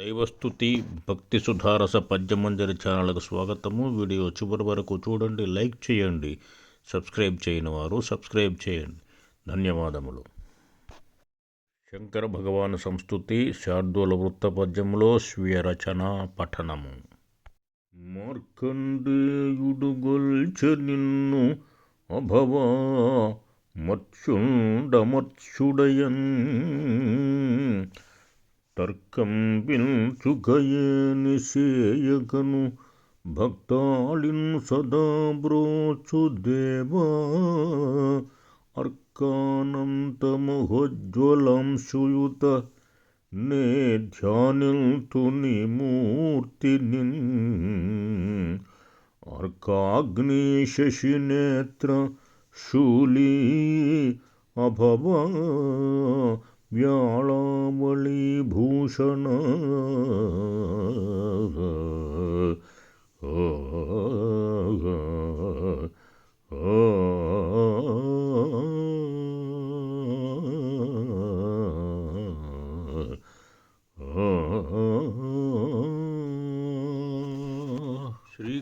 దైవస్థుతి భక్తి సుధారస పద్యమంజరి ఛానల్కు స్వాగతము. వీడియో చివరి వరకు చూడండి లైక్ చేయండి సబ్స్క్రైబ్ చేయని వారు సబ్స్క్రైబ్ చేయండి. ధన్యవాదములు. శంకర భగవాన్ సంస్థుతి శార్దూల వృత్త పద్యములో స్వీయ రచన పఠనము. మార్కండేయుడుగొల్చె నిన్ను అభవా మత్స్యుండమత్స్యుడయన్ தற்கம்பில் சுகையே நிசேயகனு ಭಕ್ತಾಳಿನ್ ಸದಾ ಬ್ರೋಚು ದೇವ ಅರ್ಕಾನಂತಮಹೋಜ್ವಲಾಂಶುಯುತ ನೇ ಧ್ಯಾನಿಲ್ತು ನಿಮೂರ್ತಿನಿನ್ ಅರ್ಕಾಗ್ನಿ ಶಶಿನೇತ್ರ ಶೂಲೀ ಅಭವ వ్యాళావళీభూషణ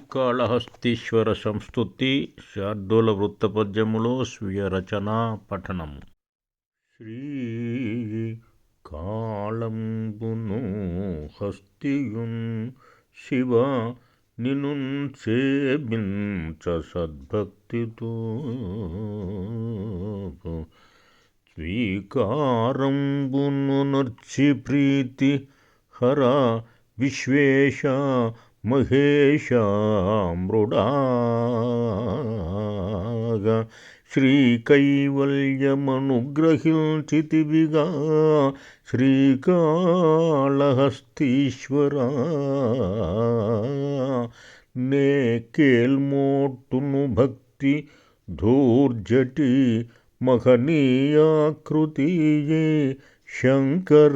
శ్రీకాళహస్తీశ్వర సంస్థుతి శార్దూల వృత్తపద్యములో స్వీయ రచన పఠనము ശ്രീ കാളംബുനു ഹസ്തിയും ശിവ നിനും സേവിഞ്ച സദ്ഭക്തിതോ സ്വീകാരംബുനു നർച്ചി പ്രീതി ഹര വിശ്വേശ മഹേശ മൃഡാ మృడాగా శ్రీకైవల్యమనుగ్రహించితివిగా శ్రీకాళహస్తీశ్వరా. నే కేల్మోట్టును భక్తి ధూర్జటి మహనీయాకృతియే శంకర.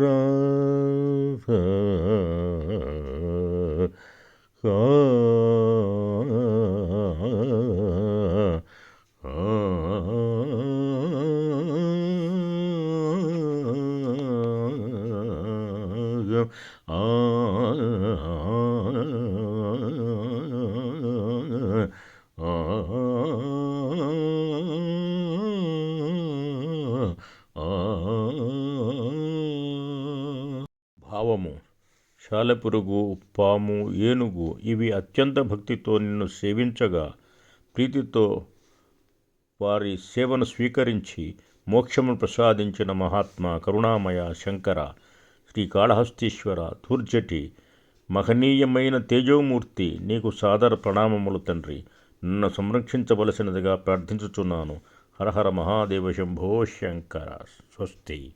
భావము శాలపురుగు పాము ఏనుగు ఇవి అత్యంత భక్తితో నిన్ను సేవించగా ప్రీతితో వారి సేవను స్వీకరించి మోక్షమును ప్రసాదించిన మహాత్మ కరుణామయ శంకర శ్రీకాళహస్తీశ్వర ధూర్జటి మహనీయమైన తేజోమూర్తి నీకు సాదర ప్రణామములు తండ్రి. నన్ను సంరక్షించవలసినదిగా ప్రార్థించుచున్నాను. హరహర మహాదేవ శంభో శంకర. స్వస్తి.